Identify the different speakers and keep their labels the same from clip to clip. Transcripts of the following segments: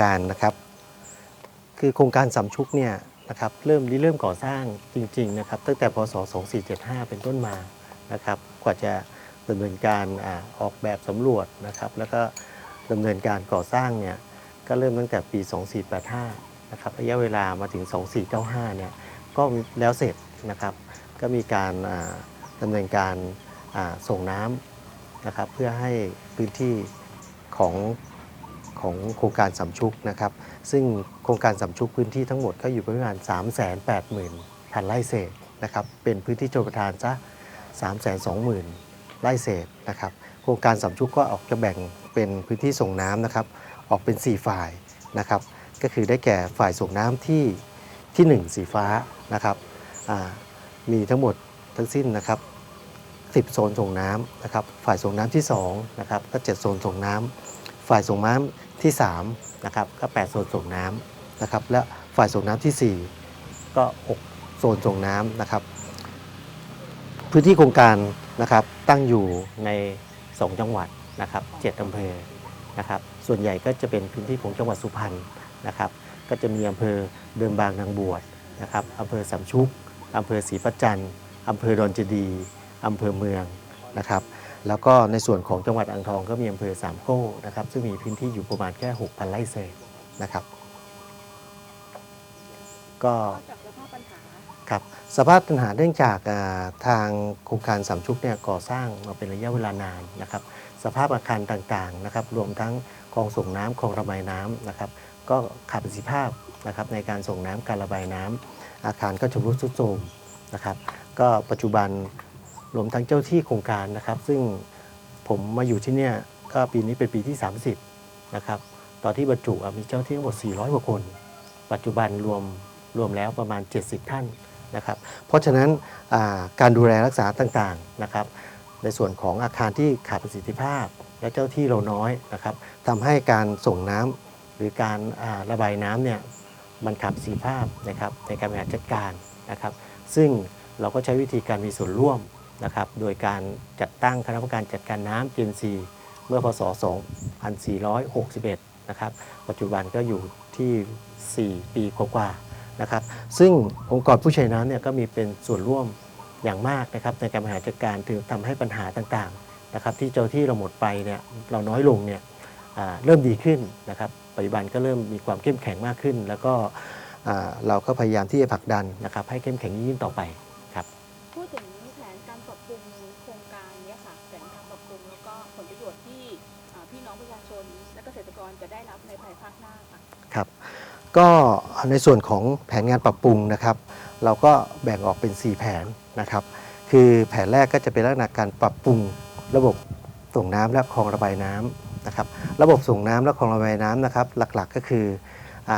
Speaker 1: การนะครับคือโครงการสำชุกเนี่ยนะครับเริ่มริเริ่มก่อสร้างจริงๆนะครับตั้งแต่พศ 2475 เป็นต้นมานะครับกว่าจะดำเนินการออกแบบสำรวจนะครับแล้วก็ดำเนินการก่อสร้างเนี่ยก็เริ่มตั้งแต่ปี 2485 นะครับระยะเวลามาถึง 2495 เนี่ยก็แล้วเสร็จนะครับก็มีการอ่าดำเนินการส่งน้ำนะครับเพื่อให้พื้นที่ของ ของโครงการสำชุกนะครับ ซึ่งโครงการสำชุกพื้นที่ทั้งหมดก็อยู่ประมาณ 3 8 0 0 0 0พันไร่เศษนะครับ เป็นพื้นที่โจรประทานซะ3 2 0 0 0 0ไร่เศษนะครับ โครงการสำชุกก็ออกจะแบ่งเป็นพื้นที่ส่งน้ำนะครับ ออกเป็น 4 ฝ่ายนะครับ ก็คือได้แก่ฝ่ายส่งน้ำที่ที่ 1 สีฟ้านะครับ มีทั้งหมดทั้งสิ้นนะครับ10 โซนส่งน้ำนะครับ ฝ่ายส่งน้ำที่2นะครับ ก็ 7 โซนส่งน้ำ ฝ่ายส่งน้ำที่3นะครับก็ 8 โซนส่งน้ำนะครับและฝ่ายส่งน้ำทีสี่ 4 ก็ 6 โซนส่งน้ำนะครับ พื้นที่โครงการนะครับตั้งอยู่ใน 2 จังหวัดนะครับ7อำเภอนะครับ ส่วนใหญ่ก็จะเป็นพื้นที่ของจังหวัดสุพรรณนะครับ ก็จะมีอำเภอเดิมบางนางบวชนะครับอำเภอสามชุกอำเภอศรีประจันทร์อำเภอดอนเจดีอำเภอเมืองนะครับ แล้วก็ในส่วนของจังหวัดอ่างทองก็มีอำเภอสามโก้นะครับ ซึ่งมีพื้นที่อยู่ประมาณแค่ 6,000 ไร่เศษนะครับ ก็
Speaker 2: สภาพปัญหา
Speaker 1: ครับสภาพปัญหาเนื่องจากทางโครงการสามชุกเนี่ยก่อสร้างมาเป็นระยะเวลานานนะครับ สภาพอาคารต่างๆนะครับ รวมทั้งคลองส่งน้ำคลองระบายน้ำนะครับ ก็ขาดประสิทธิภาพนะครับในการส่งน้ำการระบายน้ำอาคารก็ชำรุดทรุดโทรมนะครับ ก็ปัจจุบัน รวมทั้งเจ้าที่โครงการนะครับ ซึ่งผมมาอยู่ที่เนี่ยก็ปีนี้เป็นปีที่ 30 นะครับ ตอนที่บรรจุมีเจ้าที่ทั้งหมด 400 กว่าคน ปัจจุบันรวมรวมแล้วประมาณ 70 ท่านนะครับ เพราะฉะนั้นการดูแลรักษาต่างๆนะครับ ในส่วนของอาคารที่ขาดประสิทธิภาพ และเจ้าที่เราน้อยนะครับทำให้การส่งน้ำหรือการาระบายน้ำเนี่ยมันขาดประสิทธิภาพนะครับในการบริหารจัดการนะครับ ซึ่งเราก็ใช้วิธีการมีส่วนร่วม นะครับโดยการจัดตั้งคณะกรรมการจัดการน้ำ GNC เมื่อพศ 2461 นะครับปัจจุบันก็อยู่ที่ 4 ปีกว่าๆนะครับซึ่งองค์กรผู้ใช้น้ำเนี่ยก็มีเป็นส่วนร่วมอย่างมากนะครับในการบริหารจัดการถึงทำให้ปัญหาต่างๆนะครับที่เจ้าที่เราหมดไปเนี่ยเราน้อยลงเนี่ยเริ่มดีขึ้นนะครับปัจจุบันก็เริ่มมีความเข้มแข็งมากขึ้น แล้วก็เราก็พยายามที่จะผลักดันนะครับให้เข้มแข็งยิ่งต่อไป
Speaker 2: ก็ใน
Speaker 1: ส่วนของแผนงานปรับปรุงนะครับ เราก็แบ่งออกเป็น 4 แผนนะครับ คือแผนแรกก็จะเป็นลักษณะการปรับปรุงระบบส่งน้ำและคลองระบายน้ำนะครับ ระบบส่งน้ำและคลองระบายน้ำนะครับ หลักๆก็คืออ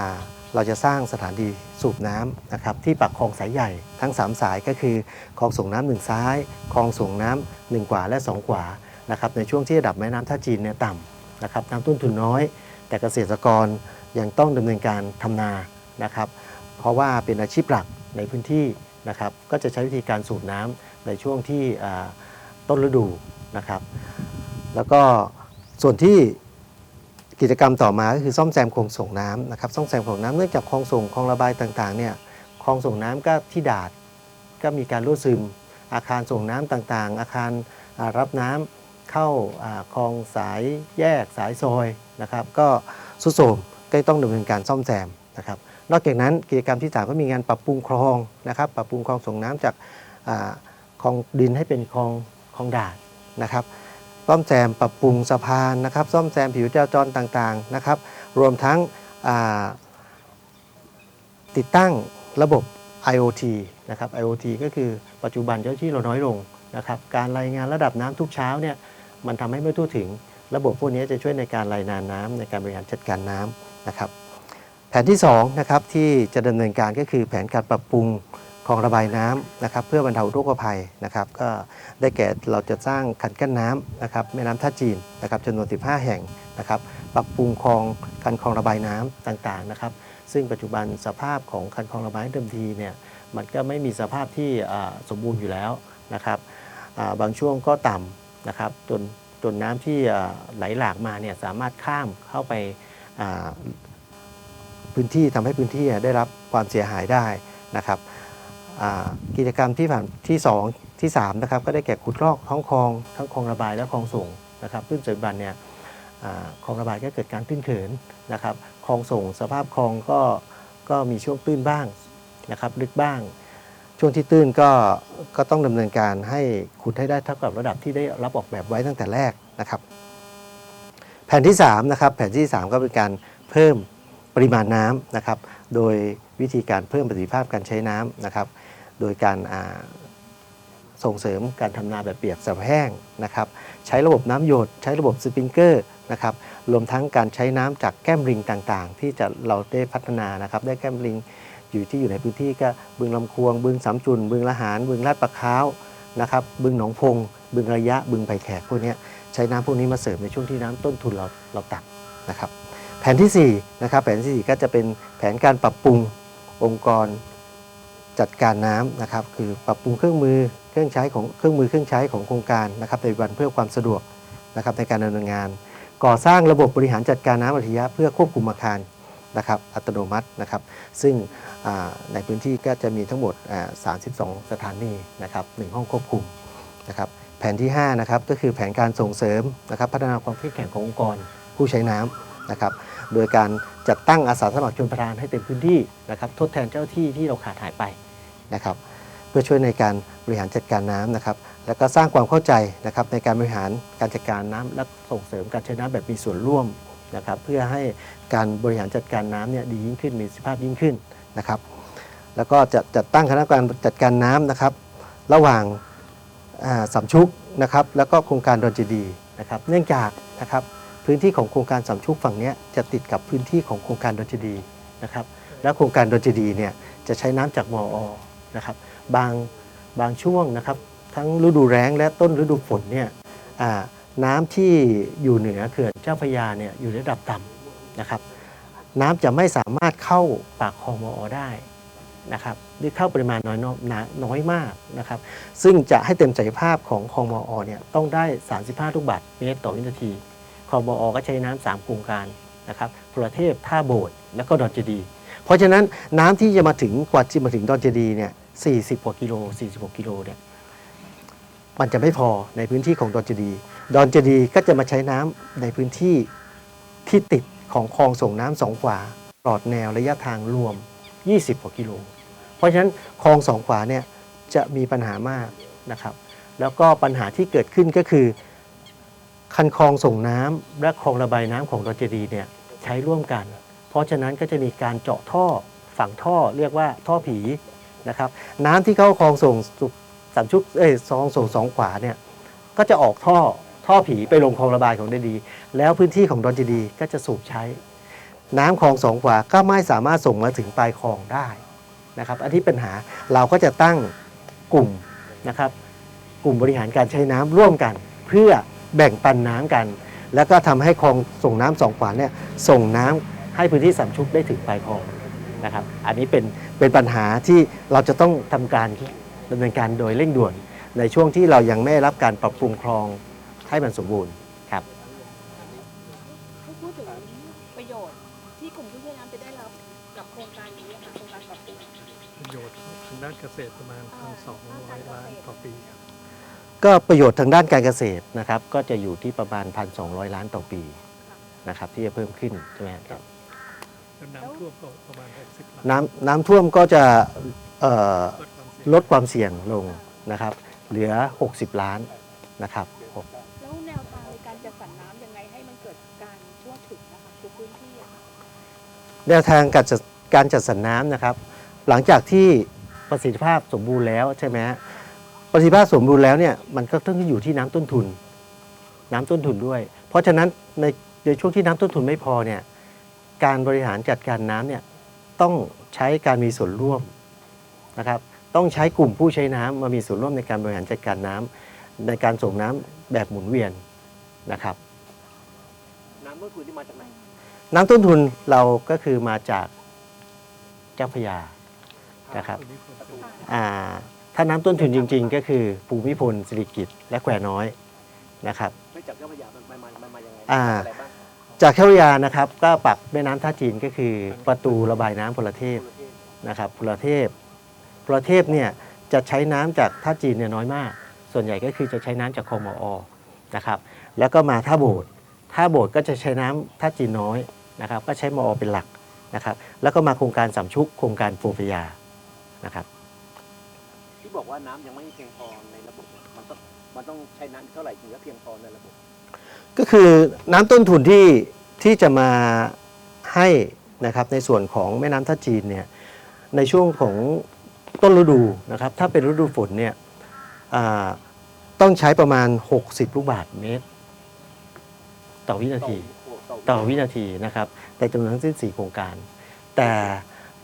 Speaker 1: เราจะสร้างสถานีสูบน้ำนะครับที่ปากคลองสายใหญ่ทั้ง 3 สายก็คือคลองส่งน้ำหนึ่งซ้ายคลองส่งน้ำหนึ่งขวาและ 2 ขวานะครับในช่วงที่ระดับแม่น้ำท่าจีนเนี่ยต่ำนะครับน้ำต้นทุนน้อย แต่เกษตรกร ยังต้องดำเนินการทำนานะครับ เพราะว่าเป็นอาชีพหลักในพื้นที่นะครับ ก็จะใช้วิธีการสูบน้ำในช่วงที่ต้นฤดูนะครับ แล้วก็ส่วนที่กิจกรรมต่อมาก็คือซ่อมแซมโครงส่งน้ำนะครับซ่อมแซมโครงน้ำเนื่องจากคลองส่งคลองระบายต่างๆเนี่ยคลองส่งน้ำก็ที่ดาดก็มีการรั่วซึม อาคารส่งน้ำต่างๆ อาคารรับน้ำเข้าอ่าคลองสายแยกสายซอยนะครับ ก็สุดโทรม ก็ต้องดำเนินการซ่อมแซมนะครับ นอกจากนั้นกิจกรรมที่สามก็มีงานปรับปรุงคลองนะครับ ปรับปรุงคลองส่งน้ำจากคลองดินให้เป็นคลองคลองด่าดนะครับซ่อมแซมปรับปรุงสะพานนะครับ ซ่อมแซมผิวจราจรต่างๆนะครับ รวมทั้งติดตั้งระบบ IoT นะครับ IoT ก็คือปัจจุบันเจ้าที่เราน้อยลงนะครับ การรายงานระดับน้ำทุกเช้าเนี่ยมันทำให้ไม่ทั่วถึง ระบบพวกนี้จะช่วยในการรายงานน้ำในการบริหารจัดการน้ำ นะครับแผนที่2นะครับที่จะดำเนินการก็คือแผนการปรับปรุงคลองระบายน้ำนะครับเพื่อบรรเทาอุทกภัยนะครับก็ได้แก่เราจะสร้างคันกั้นน้ำนะครับแม่น้ำท่าจีนนะครับจำนวน 15 แห่งนะครับปรับปรุงคลองคันคลองระบายน้ำต่างๆนะครับซึ่งปัจจุบันสภาพของคันคลองระบายเดิมทีเนี่ยมันก็ไม่มีสภาพที่สมบูรณ์อยู่แล้วนะครับบางช่วงก็ต่ำนะครับจนจนน้ำที่ไหลหลากมาเนี่ยสามารถข้ามเข้าไป พื้นที่ทำให้พื้นที่ได้รับความเสียหายได้นะครับกิจกรรมที่ผ่านที่ 2 ที่3นะครับก็ได้แก่ขุดลอกท้องคลองทั้งคลองระบายและคลองส่งนะครับซึ่งปัจจุบันเนี่ยคลองระบายก็เกิดการตื้นเขินนะครับคลองส่งสภาพคลองก็ก็มีช่วงตื้นบ้างนะครับลึกบ้าง ช่วงที่ตื้นก็ก็ต้องดำเนินการให้ขุดให้ได้เท่ากับระดับที่ได้รับออกแบบไว้ตั้งแต่แรกนะครับ แผนที่3นะครับแผนที่ 3 ก็เป็นการเพิ่มปริมาณน้ำนะครับ โดยวิธีการเพิ่มประสิทธิภาพการใช้น้ำนะครับ โดยการส่งเสริมการทำนาแบบเปียกสับแห้งนะครับ ใช้ระบบน้ำหยด ใช้ระบบสปริงเกอร์นะครับรวมทั้งการใช้น้ำจากแก้มลิงต่างๆ ที่จะเราได้พัฒนานะครับ ได้แก้มลิงอยู่ที่อยู่ในพื้นที่ก็บึงลำควง บึงสามจุน บึงละหาร บึงลาดปะค้าวนะครับ บึงหนองพง บึงระยะ บึงไผ่แขกพวกนี้ ใช้น้ำพวกนี้มาเสริมในช่วงที่น้ำต้นทุนเราเราต่ำนะครับ แผนที่4นะครับแผนที่ 4 ก็จะเป็นแผนการปรับปรุงองค์กรจัดการน้ำนะครับคือปรับปรุงเครื่องมือเครื่องใช้ของเครื่องมือเครื่องใช้ของโครงการนะครับในวันเพื่อความสะดวกนะครับในการดำเนินงาน ก่อสร้างระบบบริหารจัดการน้ำอัจฉริยะเพื่อควบคุมอาคารนะครับอัตโนมัตินะครับ ซึ่งในพื้นที่ก็จะมีทั้งหมด 32 สถานีนะครับหนึ่งห้องควบคุมนะครับ ผนที่5นะครับก็คือแผนการส่งเสริมนะครับพัฒนาความเข้มแข็งขององค์กรผู้ใช้น้ำนะครับโดยการจัดตั้งอาสาสมัครชนประทานให้เต็มพื้นที่นะครับทดแทนเจ้าที่ที่เราขาดหายไปนะครับเพื่อช่วยในการบริหารจัดการน้ำนะครับแล้วก็สร้างความเข้าใจนะครับในการบริหารการจัดการน้ำและส่งเสริมการใช้น้ำแบบมีส่วนร่วมนะครับเพื่อให้การบริหารจัดการน้ำเนี่ยดียิ่งขึ้นมีสิทธิภาพยิ่งขึ้นนะครับแล้วก็จะจัดตั้งคณะกรรมการจัดการน้ำนะครับ ระหว่าง สามชุกนะครับแล้วก็โครงการดอนเจดีนะครับเนื่องจากนะครับพื้นที่ของโครงการสามชุกฝั่งนี้จะติดกับพื้นที่ของโครงการดอนเจดีนะครับและโครงการดอนเจดีเนี่ยจะใช้น้ำจากมออนะครับบางบางช่วงนะครับทั้งฤดูแล้งและต้นฤดูฝนเนี่ยน้ำที่อยู่เหนือเขื่อนเจ้าพระยาเนี่ยอยู่ระดับต่ำนะครับน้ำจะไม่สามารถเข้าปากคลองมออได้ นะครับหรือเข้าปริมาณน้อยน้อยน้อยมากนะครับ ซึ่งจะให้เต็มศักยภาพของคลองมออเนี่ยต้องได้ 35 ลูกบาศก์เมตรต่อวินาทีคลองมออก็ใช้น้ำสามโครงการนะครับพลเทพท่าโบสถ์แล้วก็ดอนเจดี เพราะฉะนั้นน้ำที่จะมาถึงกว่าจะมาถึงดอนเจดีเนี่ย40 กว่ากิโล 46 กิโลเนี่ยมันจะไม่พอในพื้นที่ของดอนเจดี ดอนเจดีก็จะมาใช้น้ำในพื้นที่ที่ติดของคลองส่งน้ำสองขวาตลอดแนวระยะทางรวม 20 กว่ากิโล เพราะฉะนั้นคลองสองขวาเนี่ยจะมีปัญหามากนะครับแล้วก็ปัญหาที่เกิดขึ้นก็คือ คันคลองส่งน้ำและคลองระบายน้ำของดอนเจดีเนี่ยใช้ร่วมกัน เพราะฉะนั้นก็จะมีการเจาะท่อฝังท่อเรียกว่าท่อผีนะครับน้ำที่เข้าคลองส่งสุสามชุกเอ้ยซองส่งสองขวาเนี่ยก็จะออกท่อท่อผีไปลงคลองระบายของดอนเจดี แล้วพื้นที่ของดอนเจดีก็จะสูบใช้ น้ำคลองสองขวาก็ไม่สามารถส่งมาถึงปลายคลองได้ นะครับ อันที่ปัญหาเราก็จะตั้งกลุ่มนะครับ กลุ่มบริหารการใช้น้ำร่วมกัน เพื่อแบ่งปันน้ำกัน แล้วก็ทำให้คลองส่งน้ำสองขวาเนี่ยส่งน้ำให้พื้นที่สามชุกได้ถึงปลายคลองนะครับ อันนี้เป็นเป็นปัญหาที่เราจะต้องทำการดำเนินการโดยเร่งด่วน ในช่วงที่เรายังไม่รับการปรับปรุงคลองให้มันสมบูรณ์ครับ
Speaker 2: ให้พูดถึงประโยชน์ที่กลุ่มผู้ใช้น้ำจะได้รับ กับโครงการนี้ค่ะโครงการปรับปรุง
Speaker 3: ประโยชน์ทางด้านเกษตรประมาณ
Speaker 2: อ่า
Speaker 3: 1,200ล้านต่อปีครับ
Speaker 1: ก็ประโยชน์ทางด้านการเกษตรนะครับ ก็จะอยู่ที่ประมาณ 1,200 ล้านต่อปีนะครับ ที่จะเพิ่มขึ้นใช่ไหมครับ
Speaker 3: แล้วน้ำท่วมก็ประมาณ60ล้าน
Speaker 1: น้ำน้ำท่วมก็จะเอ่อ
Speaker 3: ลดความเสี่ยง
Speaker 1: ลดความเสี่ยงลงนะครับ เหลือ 60 ล้านนะครับ
Speaker 2: แนวทางการจัดการ
Speaker 1: จัดสรรน้ำนะครับ หลังจากที่ประสิทธิภาพสมบูรณ์แล้วใช่ไหมฮะประสิทธิภาพสมบูรณ์แล้วเนี่ยมันก็ต้องอยู่ที่น้ำต้นทุน น้ำต้นทุนด้วย เพราะฉะนั้นในในช่วงที่น้ำต้นทุนไม่พอเนี่ยการบริหารจัดการน้ำเนี่ยต้องใช้การมีส่วนร่วมนะครับต้องใช้กลุ่มผู้ใช้น้ำมามีส่วนร่วมในการบริหารจัดการน้ำในการส่งน้ำแบบหมุนเวียนนะครับ
Speaker 4: น้ำต้นทุนที่มาจากไหน
Speaker 1: น้ำต้นทุนเราก็คือมาจากเจ้าพระยานะครับ
Speaker 3: อันนี้ควรจะ
Speaker 1: อ่าถ้าน้ำต้นทุนจริง ๆ ก็คือภูมิพลสิริกิตและแควน้อยนะครับ
Speaker 4: ไม่จากเจ้าพระยามันมามันมายังไง
Speaker 1: อ่า
Speaker 4: อะไรบ้าง
Speaker 1: จากแควิยานะครับก็ปักแม่น้ำท่าจีนก็คือประตูระบายน้ำพลเทพนะครับพลเทพพลเทพเนี่ยจะใช้น้ำจากท่าจีนเนี่ยน้อยมาก ส่วนใหญ่ก็คือจะใช้น้ำจากคลองมออนะครับแล้วก็มาท่าโบสถ์ท่าโบสถ์ก็จะใช้น้ำท่าจีนน้อย นะครับก็ใช้มออเป็นหลักนะครับแล้วก็มาโครงการสามชุกโครงการโฟเฟียนะครับ
Speaker 4: ที่บอกว่าน้ำยังไม่เพียงพอในระบบเนี่ยมันต้องมันต้องใช้น้ำเท่าไหร่ถึงจะเพียงพอในระบบ
Speaker 1: ก็คือน้ำต้นทุนที่ที่จะมาให้นะครับในส่วนของแม่น้ำท่าจีนเนี่ยในช่วงของต้นฤดูนะครับถ้าเป็นฤดูฝนเนี่ยอ่าต้องใช้ประมาณ 60 ลูกบาทเมตร ต่อวินาที ต่อวินาทีนะครับแต่จำนวนทั้งสิ้น 4 โครงการ แต่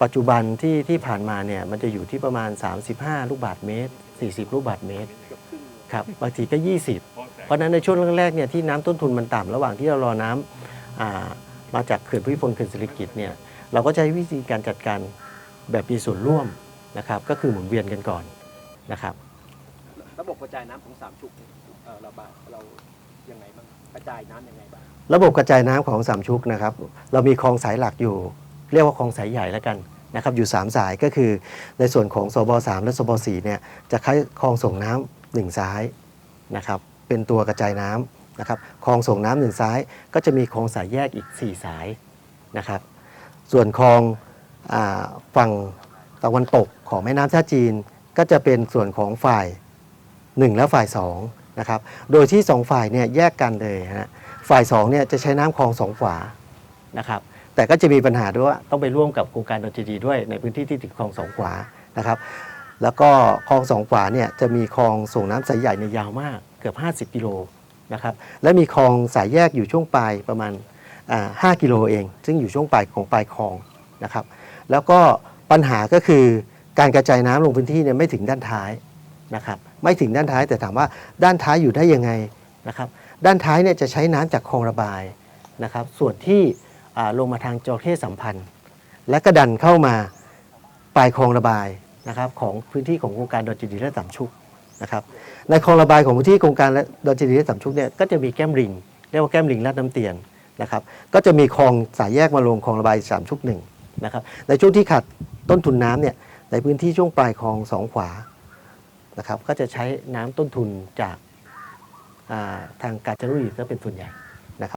Speaker 1: ปัจจุบันที่ที่ผ่านมาเนี่ยมันจะอยู่ที่ประมาณ 35 ลูกบาทเมตร 40 ลูกบาทเมตร
Speaker 4: เกือบครึ่ง
Speaker 1: ครับบางทีก็ 20 เพราะนั้นในช่วงแรกๆเนี่ยที่น้ำต้นทุนมันต่ำระหว่างที่เรารอน้ำมาจากเขื่อนภูมิพลเขื่อนสิริกิตเนี่ยเราก็ใช้วิธีการจัดการแบบมีส่วนร่วมนะครับก็คือหมุนเวียนกันก่อนนะครับ
Speaker 4: ระบบกระจายน้ำของสามชุกเระบาเรา ยังไงบ้างกระจายน้ำยังไงบ้าง
Speaker 1: ระบบกระจายน้ำของสามชุกนะครับ เรามีคลองสายหลักอยู่ เรียกว่าคลองสายใหญ่แล้วกันนะครับ อยู่ 3 สายก็คือในส่วนของสบ3และสบ4เนี่ยจะใช้คลองส่งน้ำหนึ่งซ้ายนะครับ เป็นตัวกระจายน้ำนะครับคลองส่งน้ำหนึ่งซ้าย ก็จะมีคลองสายแยกอีก 4 สายนะครับ ส่วนคลองอาฝั่งตะวันตกของแม่น้ำท่าจีน ก็จะเป็นส่วนของฝ่าย 1 และฝ่าย 2 นะครับ โดยที่ 2 ฝ่ายเนี่ยแยกกันเลยฮะฝ่าย2เนี่ยจะใช้น้ำคลองสองฝานะครับ แต่ก็จะมีปัญหาด้วยว่าต้องไปร่วมกับโครงการดจดีด้วยในพื้นที่ที่ติดคลองสองฝานะครับ แล้วก็คลองสองฝาเนี่ยจะมีคลองส่งน้ำสายใหญ่ในยยาวมากเกือบ 50 กิโลนะครับ และมีคลองสายแยกอยู่ช่วงปลายประมาณอ่า5กิโลเอง ซึ่งอยู่ช่วงปลายของปลายคลองนะครับ แล้วก็ปัญหาก็คือการกระจายน้ำลงพื้นที่เนี่ยไม่ถึงด้านท้ายนะครับ ไม่ถึงด้านท้ายแต่ถามว่าด้านท้ายอยู่ได้ยังไงนะครับด้านท้ายเนี่ยจะใช้น้ำจากคลองระบายนะครับส่วนที่ลงมาทางจระเข้สัมพันธ์ และก็ดันเข้ามาปลายคลองระบายนะครับของพื้นที่ของโครงการดอนจิดีและสามชุกนะครับในคลองระบายของพื้นที่โครงการและดอนจิดีและสามชุกเนี่ยก็จะมีแก้มลิงเรียกว่าแก้มลิงลาดน้ำเตียนนะครับก็จะมีคลองสายแยกมาลงคลองระบายสามชุกหนึ่งนะครับในช่วงที่ขาดต้นทุนน้ำเนี่ยในพื้นที่ช่วงปลายคลองสองขวา นะครับก็จะใช้น้ำต้นทุนจากาทางการจนบุรีซะเป็นส่วนใหญ่